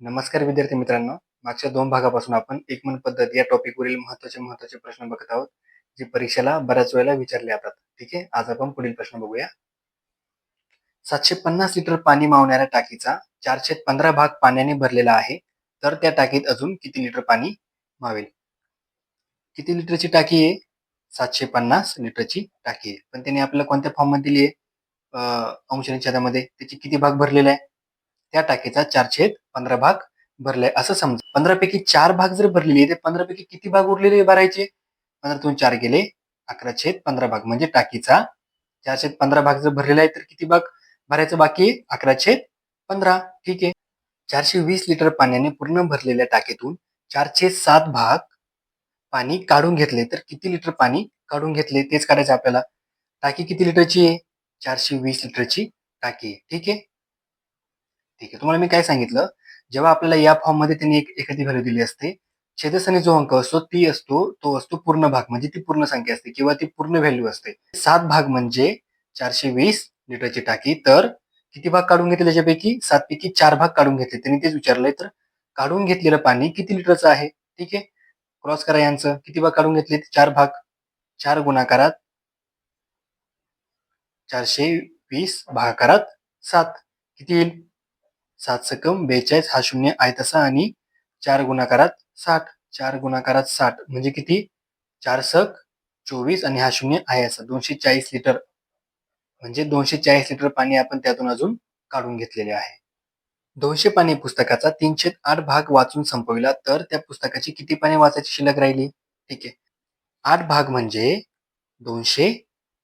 नमस्कार विद्यार्थी मित्रांनो. मागच्या दोन भागापासून आपण एकमन पद्धत या टॉपिकवरील महत्त्वाचे महत्त्वाचे प्रश्न बघत आहोत जे परीक्षेला बऱ्याच वेळेला विचारले जातात. ठीक आहे? आज आपण पुढील प्रश्न बघूया. सातशे पन्नास लिटर पाणी मावणाऱ्या टाकीचा चारशे पंधरा भाग पाण्याने भरलेला आहे तर त्या टाकीत अजून किती लिटर पाणी मावेल? किती लिटरची टाकी आहे? सातशे पन्नास लिटरची टाकी आहे. पण त्याने आपल्याला कोणत्या फॉर्ममध्ये दिली आहे? अंश छेदामध्ये त्याची किती भाग भरलेला आहे? त्या टाकीचा चार छेद पंधरा भाग भरलाय असं समजा. पंधरापैकी चार भाग जर भरलेले ते पंधरापैकी किती भाग उरलेले भरायचे? पंधरातून चार गेले अकरा छेद पंधरा भाग. म्हणजे टाकीचा चार छेद पंधरा भाग जर भरलेला आहे तर किती भाग भरायचं बाकी अकरा छेद पंधरा. ठीक आहे. चारशे वीस लिटर पाण्याने पूर्ण भरलेल्या टाकीतून चारशे सात भाग पाणी काढून घेतले तर किती लिटर पाणी काढून घेतले? तेच काढायचं आपल्याला. टाकी किती लिटरची आहे? चारशे वीस लिटरची टाकी आहे. ठीक आहे. ठीक आहे. तुम्हाला मी काय सांगितलं? जेव्हा आपल्याला या फॉर्ममध्ये त्यांनी एक एखादी व्हॅल्यू दिली असते छेदस्थानी जो अंक असतो ती असतो तो असतो पूर्ण भाग म्हणजे ती पूर्ण संख्या असते किंवा ती पूर्ण व्हॅल्यू असते. सात भाग म्हणजे चारशे वीस लिटरची टाकी तर किती भाग काढून घेतले त्याच्यापैकी? सात पैकी चार भाग काढून घेतले. त्यांनी तेच विचारलंय तर काढून घेतलेलं पाणी किती लिटरचं आहे? ठीक आहे. क्रॉस करा यांचं. किती भाग काढून घेतले चार भाग. चार गुणाकारात चारशे वीस भागाकारात सात. किती येईल? सात सकम बेचाळीस हा शून्य आहे तसा आणि चार गुणाकारात साठ. चार गुणाकारात साठ म्हणजे किती? चार सक चोवीस आणि हा शून्य आहे असा. दोनशे चाळीस लिटर म्हणजे दोनशे चाळीस लिटर पाणी आपण त्यातून अजून काढून घेतलेले आहे. दोनशे पाणी पुस्तकाचा तीनशे आठ भाग वाचून संपविला तर त्या पुस्तकाची किती पाणी वाचायची शिल्लक राहिली? ठीक आहे. आठ भाग म्हणजे दोनशे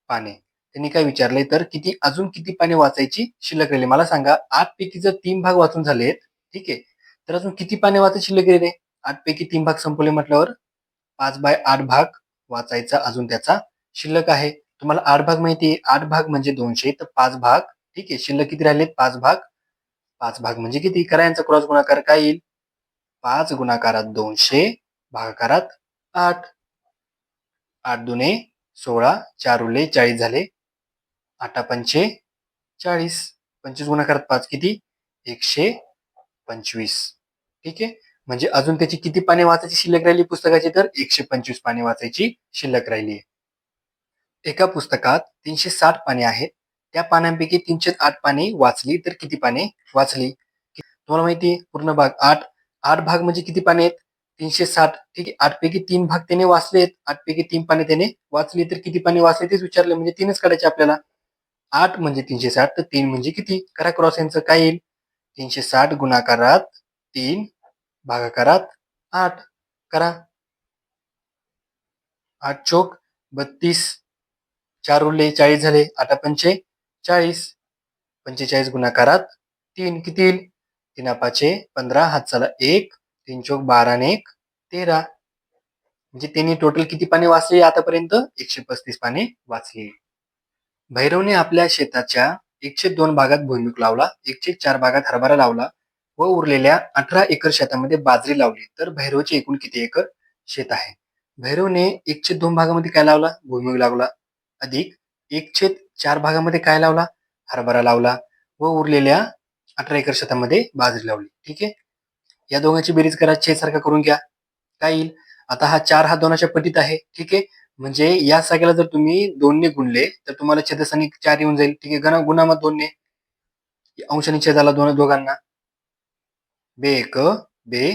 पाने. त्यांनी काय विचारले तर किती अजून किती पाने वाचायची शिल्लक राहिली? मला सांगा आठ पैकी जर तीन भाग वाचून झालेत ठीक आहे तर अजून किती पाने वाचायची शिल्लक राहिले? आठ पैकी तीन भाग संपवले म्हटल्यावर पाच बाय आठ भाग वाचायचा अजून त्याचा शिल्लक आहे. तुम्हाला आठ भाग माहिती आहे आठ भाग म्हणजे दोनशे तर पाच भाग ठीक आहे शिल्लक किती राहिलेत? पाच भाग. पाच भाग म्हणजे किती? करा यांचा क्रॉस गुणाकार काय येईल? पाच गुणाकारात दोनशे भागाकारात आठ. आठ दुने सोळा चार उरले चाळीस झाले. आठा पंचे चाळीस. पंचवीस गुणाकारात पाच किती? एकशे पंचवीस. ठीक आहे? म्हणजे अजून त्याची किती पाने वाचायची शिल्लक राहिली पुस्तकाची? तर एकशे पंचवीस पाने वाचायची शिल्लक राहिली एका पुस्तकात तीनशे साठ पाने आहेत. त्या पानांपैकी तीनशे आठ पाने वाचली तर किती पाने वाचली? तुम्हाला माहिती पूर्ण भाग आठ. आठ भाग म्हणजे किती पाने आहेत? तीनशे साठ. ठीक आहे? आठ पैकी तीन भाग त्याने वाचलेत. आठ पैकी तीन पाने त्याने वाचली तर किती पाने वाचले तेच विचारले. म्हणजे तीनच काढायचे आपल्याला. आठ म्हणजे तीनशे साठ तर तीन म्हणजे किती? करा क्रॉस यांचं काय येईल? तीनशे साठ गुणाकारात तीन भागाकारात आठ. करा. आठ चोक बत्तीस. चार उरले चाळीस झाले. आठ पंचे चाळीस. पंचेचाळीस गुणाकारात तीन. किती येईल? तीन पाचे पंधरा. हात चला एक. तीन चोक बारा ने एक तेरा. म्हणजे त्यांनी टोटल किती पाने वाचले आतापर्यंत? एकशे पस्तीस पाने वाचली. भैरवने आपल्या शेताच्या एकशे दोन भागात भुईमुग लावला एकशे चार भागात हरभरा लावला व उरलेल्या अठरा एकर शेतामध्ये बाजरी लावली. तर भैरवचे एकूण किती एकर शेत आहे? भैरवने एकशे दोन भागामध्ये काय लावला? भुईमुग लावला. अधिक एकशे चार भागामध्ये काय लावला? हरभरा लावला व उरलेल्या अठरा एकर शेतामध्ये बाजरी लावली. ठीक आहे? या दोघांची बेरीज करा छेद सारखा करून घ्या. काय येईल? आता हा चार हा दोनाच्या पटीत आहे. ठीक आहे? म्हणजे या सगळ्याला जर तुम्ही दोनने गुणले तर तुम्हाला छेदस्थानी चार येऊन जाईल. ठीक आहे गणा गुणामध्ये दोनने दोनने अंशाने छेदाला दोन दोघांना. बे एक बे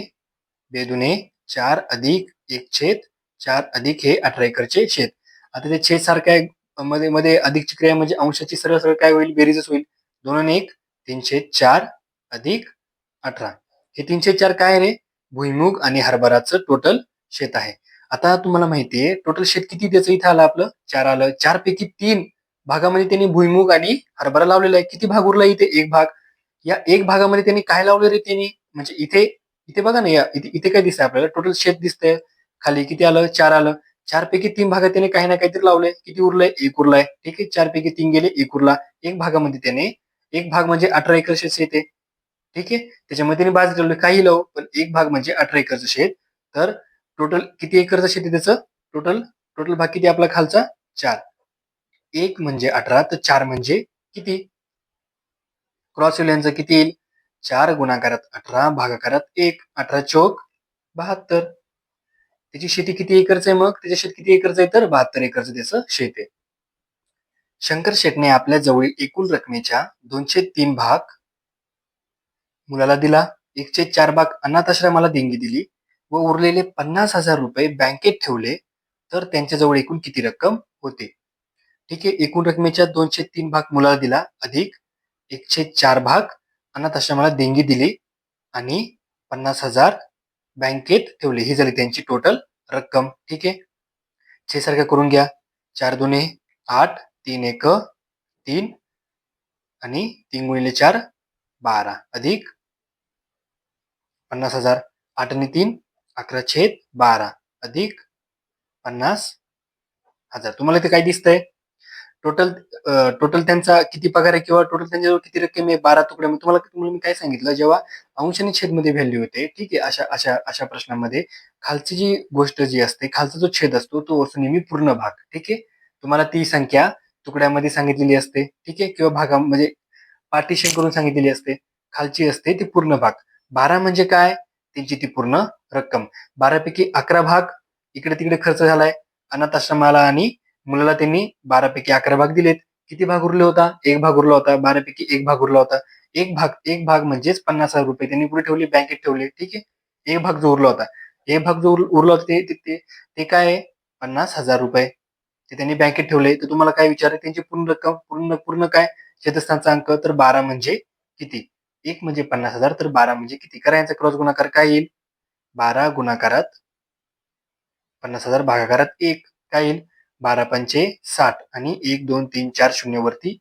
बे दुने चार अधिक एक छेद चार अधिक हे अठरा एकरचे छेद. आता ते छेद सारख्या मध्ये मध्ये अधिकची क्रिया म्हणजे अंशाची सरळ सरळ काय होईल? बेरीजच होईल. दोन आणि एक तीनशे चार अधिक अठरा. हे तीनशे चार काय रे? भुईमुग आणि हरभराचं टोटल शेत आहे. आता तुम्हाला माहितीये टोटल शेत किती त्याचं इथं आलं आपलं? चार आलं. चार पैकी तीन भागामध्ये त्यांनी भुईमुग आणि हरभरा लावलेला आहे. किती भाग उरला इथे? एक भाग. या एक भागामध्ये त्यांनी काय लावलं रे त्यांनी? म्हणजे इथे इथे बघा ना या इथे इथे काय दिसतंय आपल्याला? टोटल शेत दिसतंय. खाली किती आलं? चार आलं. चार पैकी तीन भागात त्याने काही ना काहीतरी लावलंय. किती उरलंय? एक उरलाय. ठीक आहे? चार पैकी तीन गेले एक उरला. एक भागामध्ये त्याने एक भाग म्हणजे अठरा एकर शेत येते ठीक आहे? त्याच्यामध्ये त्यांनी बाजरी लावली. काही लावू पण एक भाग म्हणजे अठरा एकरचं शेत. तर टोटल किती एकरचं शेती त्याचं? टोटल टोटल भाग किती आपला खालचा? चार. एक म्हणजे अठरा तर चार म्हणजे किती? क्रॉस यांचं किती येईल? चार गुणाकारात अठरा भागाकारात एक. अठरा चोक बहात्तर. त्याची शेती किती एकरच आहे मग? त्याच्या शेत किती एकरच आहे तर बहात्तर एकरचं त्याचं शेत आहे. शंकर शेटने आपल्या जवळील एकूण रकमेच्या दोनशे तीन भाग मुलाला दिला. एकशे चार भाग अनाथ आश्रमाला देणगी दिली. व उरलेले पन्नास हजार रुपये बँकेत ठेवले तर त्यांच्याजवळ एकूण किती रक्कम होते? ठीक आहे एकूण रकमेच्या दोनशे तीन भाग मुलाला दिला. अधिक एकशे चार भाग अनाथ आश्रमाला देणगी दिली आणि पन्नास हजार बँकेत ठेवले. ही झाली त्यांची टोटल रक्कम. ठीक आहे? छे सारखं करून घ्या. चार दोन्ही आठ तीन एक तीन आणि तीन गुणिले चार बारा. अधिक पन्नास हजार आठ आणि तीन अकरा छेद बारा अधिक पन्नास हजार. तुम्हाला इथे काय दिसतंय? टोटल टोटल त्यांचा किती पगार आहे किंवा टोटल त्यांच्याजवळ किती रक्कम आहे? बारा तुकड्या मग तुम्हाला तुम्हाला मी काय सांगितलं? जेव्हा अंश आणि छेदमध्ये व्हॅल्यू होते ठीक आहे अशा अशा अशा प्रश्नामध्ये खालची जी गोष्ट जी असते खालचा जो छेद असतो तो असतो नेहमी पूर्ण भाग ठीक आहे? तुम्हाला ती संख्या तुकड्यामध्ये सांगितलेली असते ठीक आहे? किंवा भागा म्हणजे पार्टिशन करून सांगितलेली असते खालची असते ती पूर्ण भाग. बारा म्हणजे काय? त्यांची ती पूर्ण रक्कम. बारापैकी अकरा भाग इकडे तिकडे खर्च झालाय. अनाथ आश्रमाला आणि मुलाला त्यांनी बारापैकी अकरा भाग दिलेत. किती भाग उरले होता? एक भाग उरला होता. बारापैकी एक भाग उरला होता. एक भाग एक भाग म्हणजेच पन्नास हजार रुपये त्यांनी पुढे ठेवले बँकेत ठेवले. ठीक आहे? एक भाग जो उरला होता. एक भाग जो उरला होता ते ते- काय आहे? पन्नास हजार रुपये. ते त्यांनी बँकेत ठेवले. तर तुम्हाला काय विचार त्यांची पूर्ण रक्कम पूर्ण पूर्ण काय? शेतस्थानचा अंक. तर बारा म्हणजे किती? एक म्हणजे पन्नास हजार तर बारा म्हणजे किती? करायचा क्रॉस गुणाकार काय येईल? बारा गुणाकारात पन्नास हजार भागाकारात एक. काय येईल? बारा पंचे साठ आणि एक दोन तीन चार शून्य वरती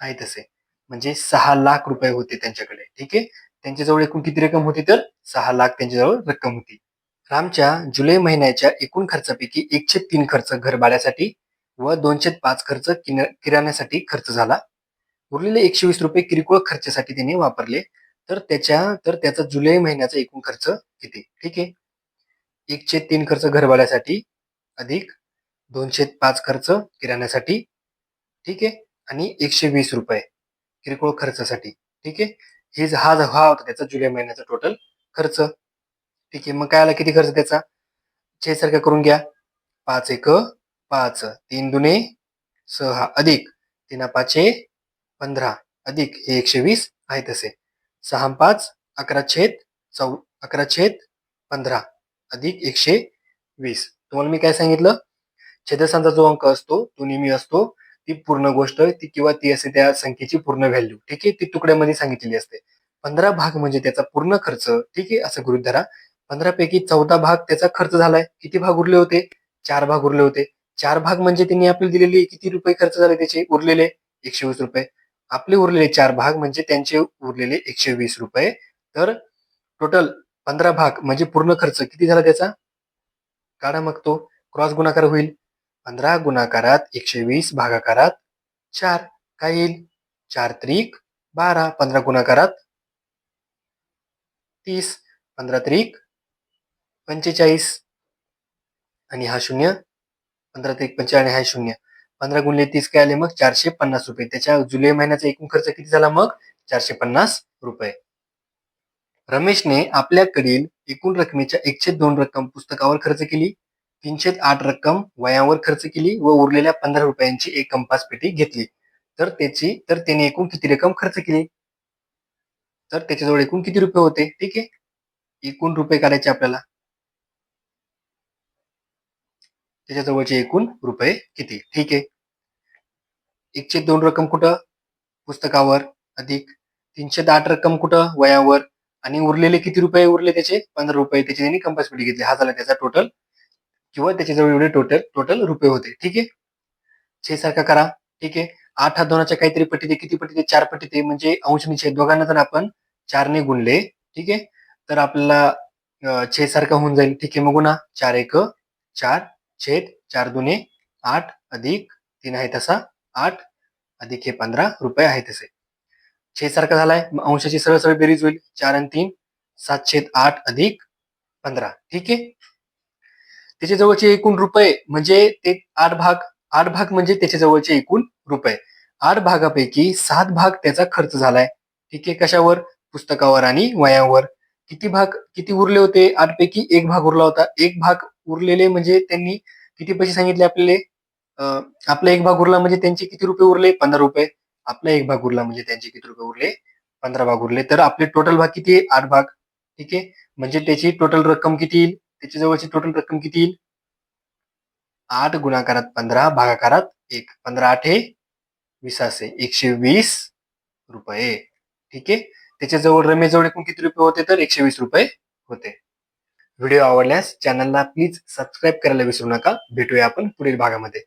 आहे तसे. म्हणजे सहा लाख रुपये होते त्यांच्याकडे. ठीक आहे? त्यांच्याजवळ एकूण किती रक्कम होती तर? सहा लाख त्यांच्याजवळ रक्कम होती. रामच्या जुलै महिन्याच्या एकूण खर्चापैकी एकशे तीन खर्च घरभाड्यासाठी व दोनशे पाच खर्च किन- किराण्यासाठी खर्च झाला. उरलेले एकशे वीस रुपये किरकोळ खर्चासाठी त्यांनी वापरले. तर त्याच्या तर त्याचा जुलै महिन्याचा एकूण खर्च किती? ठीक आहे. एकशे तीन खर्च घरभाड्यासाठी अधिक दोनशे पाच खर्च किराण्यासाठी. ठीक आहे. आणि एकशे वीस रुपये किरकोळ खर्चासाठी. ठीक आहे. हे हा हा होता त्याचा जुलै महिन्याचा टोटल खर्च. ठीक आहे. मग काय आला किती खर्च त्याचा? छे सारखं करून घ्या. पाच एक पाच तीन दुने सहा अधिक तीन पाचे पंधरा अधिक हे एकशे वीस आहे तसे. सहा पाच अकरा छेद चौ अकरा छेद पंधरा अधिक एकशे वीस. तुम्हाला मी काय सांगितलं? छेदस्थानचा जो अंक असतो तो नेहमी असतो ती पूर्ण गोष्ट ती किंवा ती असते त्या संख्येची पूर्ण व्हॅल्यू ठीक आहे? ती तुकड्यामध्ये सांगितलेली असते. पंधरा भाग म्हणजे त्याचा पूर्ण खर्च. ठीक आहे? असं गृहित धरा. पंधरा पैकी चौदा भाग त्याचा खर्च झालाय. किती भाग उरले होते? चार भाग उरले होते. चार भाग म्हणजे त्यांनी आपल्याला दिलेले किती रुपये खर्च झाले त्याचे? उरलेले एकशे वीस रुपये. आपले उरलेले चार भाग म्हणजे त्यांचे उरलेले एकशे वीस रुपये. तर टोटल पंधरा भाग म्हणजे पूर्ण खर्च किती झाला त्याचा? काढा मग तो. क्रॉस गुणाकार होईल. पंधरा गुणाकारात एकशे वीस भागाकारात चार. काय येईल? चार त्रिक बारा. पंधरा गुणाकारात तीस. पंधरा त्रिक पंचेचाळीस. आणि हा शून्य. पंधरा त्रिक पंचेचाळीस आणि हा शून्य. पंधरा गुणले तीस काय आले? मग चारशे पन्नास रुपये. त्याच्या जुलै महिन्याचा एकूण खर्च किती झाला? मग चारशे पन्नास रुपये. रमेशने आपल्याकडील एकूण रकमेच्या एकशे दोन रक्कम पुस्तकावर खर्च केली तीनशे आठ रक्कम वयावर खर्च केली व उरलेल्या पंधरा रुपयांची एक कंपास पेटी घेतली. तर त्याची तर त्याने एकूण किती रक्कम खर्च केली? तर त्याच्याजवळ एकूण किती रुपये होते? ठीक आहे. एकूण रुपये काढायचे आपल्याला. त्याच्याजवळचे एकूण रुपये किती? ठीक आहे. एकशे दोन रक्कम कुठं? पुस्तकावर. अधिक तीनशे आठ रक्कम कुठं? वयावर. आणि उरलेले किती रुपये उरले त्याचे? पंधरा रुपये. त्याची त्यांनी कंपल्सरी घेतली. हा झाला त्याचा टोटल किंवा त्याच्याजवळ एवढे टोटल टोटल रुपये होते. ठीक आहे? छे सारखा करा. ठीक आहे? आठ हा दोनाच्या काहीतरी पटी ते किती पटी ते चार पटी ते म्हणजे अंश आणि छेद दोघांना जर आपण चारने गुणले ठीक आहे? तर आपल्याला छे सारखा होऊन जाईल. ठीक आहे. मग गुणा. चार एक चार. छेद चार दुने आठ अधिक तीन आहे तसा आठ अधिक हे पंधरा रुपये आहे तसे. छेद सारखा झालाय. अंशाची सरळ सरळ बेरीज होईल. चार आणि तीन सात छेद आठ अधिक पंधरा. ठीक आहे? त्याच्या जवळचे एकूण रुपये म्हणजे ते आठ भाग आठ भाग म्हणजे त्याच्या जवळचे एकूण रुपये. आठ भागापैकी सात भाग त्याचा खर्च झालाय. ठीक आहे? कशावर? पुस्तकावर आणि वयावर. किती भाग किती उरले होते? आठ पैकी एक भाग उरला होता. एक भाग उरलेले म्हणजे त्यांनी किती पैसे सांगितले आपल्याला? आपला एक भाग उरला म्हणजे त्यांचे किती रुपये उरले? पंधरा रुपये. आपला एक भाग उरला म्हणजे त्यांचे किती रुपये उरले? पंधरा भाग उरले. तर आपले टोटल भाग किती? आहे आठ भाग. ठीक आहे? म्हणजे त्याची टोटल रक्कम किती येईल? त्याच्या जवळची टोटल रक्कम किती येईल? आठ गुणाकारात पंधरा भागाकारात एक. पंधरा आठ हे विसासे एकशे वीस रुपये. ठीक आहे? त्याच्याजवळ रमेश जवळ एकूण किती रुपये होते तर एकशे वीस रुपये होते. व्हिडिओ आवडल्यास चॅनलला प्लीज सबस्क्राईब करायला विसरू नका. भेटूया आपण पुढील भागामध्ये.